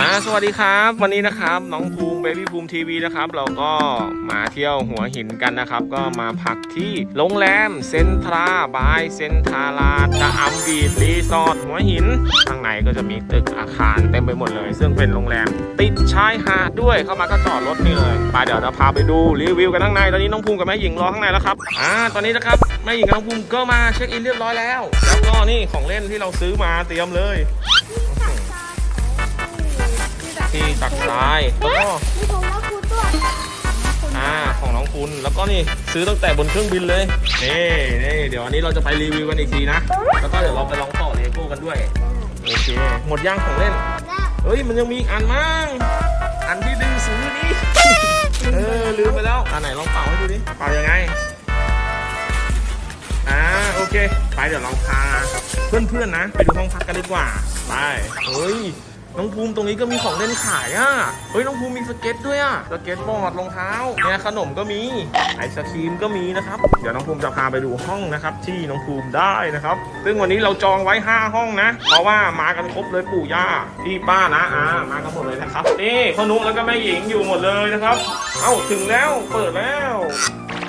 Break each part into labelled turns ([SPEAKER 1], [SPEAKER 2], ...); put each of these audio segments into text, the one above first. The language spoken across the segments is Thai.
[SPEAKER 1] อ่าสวัสดีครับ วันนี้นะครับน้องภูมิเบบี้ภูมิทีวีนะครับ เราก็มาเที่ยวหัวหินกันนะครับ ก็มาพักที่โรงแรมเซนทราบายเซนทาราจะอัมบีดรีสอร์ทหัวหินข้างในก็จะมีตึกอาคารเต็มไปหมดเลย ซึ่งเป็นโรงแรมติดชายหาดด้วยเข้ามาก็จอดรถนี่เลยไปเดี๋ยวเราพาไปดูรีวิวกันข้างในตอนนี้น้องภูมิกับแม่หญิงรอข้างในแล้วครับอ่าตอนนี้นะครับแม่หญิงกับน้องภูมิก็มาเช็คอินเรียบร้อยแล้ว แล้วก็นี่ของเล่นที่เราซื้อมาเตรียมเลย ที่ตักทรายแล้วก็
[SPEAKER 2] มีผมแล้วคุณตัว
[SPEAKER 1] อ่าของน้องคุณแล้วก็นี่ซื้อตั้งแต่บนเครื่องบินเลยนี่นี่เดี๋ยวอันนี้เราจะไปรีวิวกันอีกทีนะ แล้วก็เดี๋ยวเราไปลองต่อเลโก้กันด้วยโอเคหมดย่างของเล่น
[SPEAKER 2] แล้ว
[SPEAKER 1] เฮ้ยมันยังมีอีกอันมั้งอันที่ดื้อซื้อนี่เออลืมไปแล้วอันไหนลองเป่าให้ดูดิเป่ายังไงอ่าโอเค ไปเดี๋ยวเราพาเพื่อนๆนะ ไปดูห้องพักกันดีกว่า ไปเฮ้ย น้องภูมิตรงนี้ก็มีของเล่นขายอะ เฮ้ยน้องภูมิมีสเก็ตด้วยอะ สเก็ตบอร์ดรองเท้าเนี่ยขนมก็มี ไอศครีมก็มีนะครับ เดี๋ยวน้องภูมิจะพาไปดูห้องนะครับ ที่น้องภูมิได้นะครับ ซึ่งวันนี้เราจองไว้ 5 ห้องนะ เพราะว่ามากันครบเลยปู่ย่าพี่ป้านะอ่ามากันหมดเลยนะครับ นี่พ่อนุแล้วก็แม่หญิงอยู่หมดเลยนะครับ เอ้าถึงแล้วเปิดแล้ว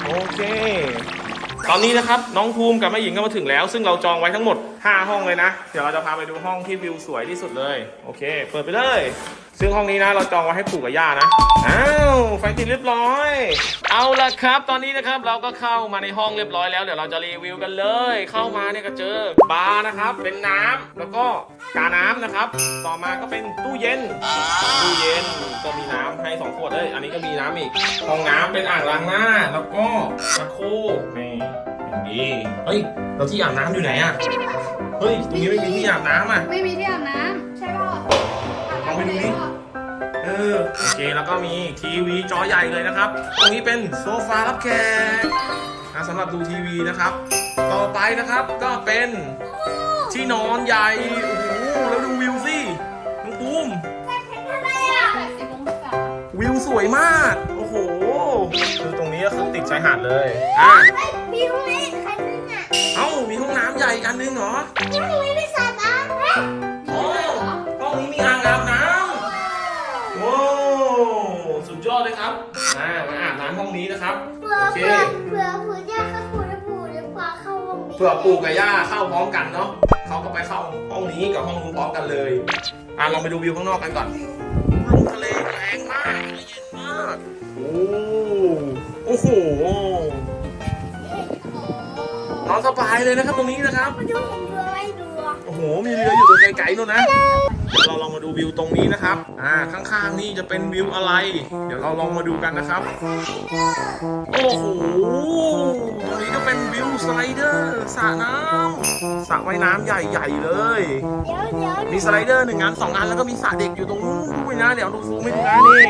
[SPEAKER 1] โอเค ตอนนี้นะครับน้องภูมิกับแม่หญิงก็มาถึงแล้ว ซึ่งเราจองไว้ทั้งหมด 5 ห้องเลยนะ เดี๋ยวเราจะพาไปดูห้องที่วิวสวยที่สุดเลย โอเค เปิดไปเลย ซึ่งห้องนี้นะเราจองไว้ให้ปู่กับย่านะ อ้าวไฟติดเรียบร้อย เอาละครับ ตอนนี้นะครับเราก็เข้ามาในห้องเรียบร้อยแล้วเดี๋ยวเราจะรีวิวกันเลย เข้ามาเนี่ยก็เจอบาร์นะครับ เป็นน้ำแล้วก็กาน้ำนะครับ ต่อมาก็เป็นตู้เย็น ตู้เย็นก็มีน้ำให้สองขวดเลย อันนี้ก็มีน้ำอีก ห้องน้ำเป็นอ่างล้างหน้า แล้วก็ชักโครกนี่ดีเฮ้ยแล้วที่อาบน้ำอยู่ไหนอะเฮ้ยตรงนี้ไม่มีที่อาบน้ำอะ
[SPEAKER 2] ไม่มีที่อาบน้ำ
[SPEAKER 1] เออโอเคแล้วก็มีทีวีจอใหญ่เลยนะครับ ตรงนี้เป็นโซฟารับแขกนะสำหรับดูทีวีนะครับ ต่อไปนะครับก็เป็นที่นอนใหญ่ โอ้โห แล้วดูวิวสิน้องภูมิ
[SPEAKER 2] อะไรอะสิบองศา
[SPEAKER 1] วิวสวยมาก โอ้โหคือตรงนี้ก็คือติดชายหาดเลย อะ
[SPEAKER 2] เฮ้ยมีตรงนี้ใครนึงอะ
[SPEAKER 1] เอ้า มีห้องน้ำใหญ่อันนึงเหรอ อ่ามาอาบน้ำห้องนี้นะครับ
[SPEAKER 2] เผื่อ
[SPEAKER 1] โอเค
[SPEAKER 2] เผื่อเผื่อย่าเข้าปู่แล้วปู่เดี๋ยวปลาเข้าห้องนี้
[SPEAKER 1] เผื่อปู่กับย่าเข้าพร้อมกันเนาะเขาก็ไปเข้าห้องนี้กับห้องนู้นพร้อมกันเลย อะลองไปดูวิวข้างนอกกันก่อนลมทะเลแรงมากเย็นมาก โอ้โอ้โหน อนสบายเลยนะครับตรงนี้นะครับ
[SPEAKER 2] มาดูเห็นเรืออะไรดูอะ
[SPEAKER 1] โอ้โห มีเรืออยู่ตัวไกลๆนู่นนะ เดี๋ยวเราลองมาดูวิวตรงนี้นะครับ อ่า ข้างๆนี่จะเป็นวิวอะไร เดี๋ยวเราลองมาดูกันนะครับ โอ้โห ตรงนี้ก็เป็นวิวสไลเดอร์สระน้ำสระว่ายน้ำใหญ่ๆเลย
[SPEAKER 2] เดี๋ยวเดี๋ยว
[SPEAKER 1] มีสไลเดอร์หนึ่งอันสองอันแล้วก็มีสระเด็กอยู่ตรงนู้นด้วยนะ เดี๋ยวดูซูมให้ดูนะนี่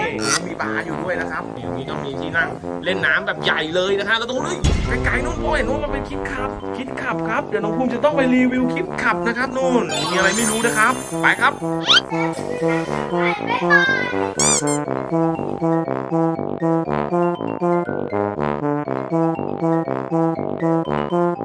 [SPEAKER 1] มีบาร์อยู่ด้วยนะครับนี่ตรงนี้ก็มีที่นั่งเล่นน้ำแบบใหญ่เลยนะฮะ แล้วตรงนู้นไกลๆนู้นโอ้ยนู้นมันเป็นคลิปขับคลิปขับครับ เดี๋ยวน้องภูมิจะต้องไปรีวิวคลิปขับนะครับนู่น มีอะไรไม่รู้นะครับ ไปครับ
[SPEAKER 2] บ๊ายบาย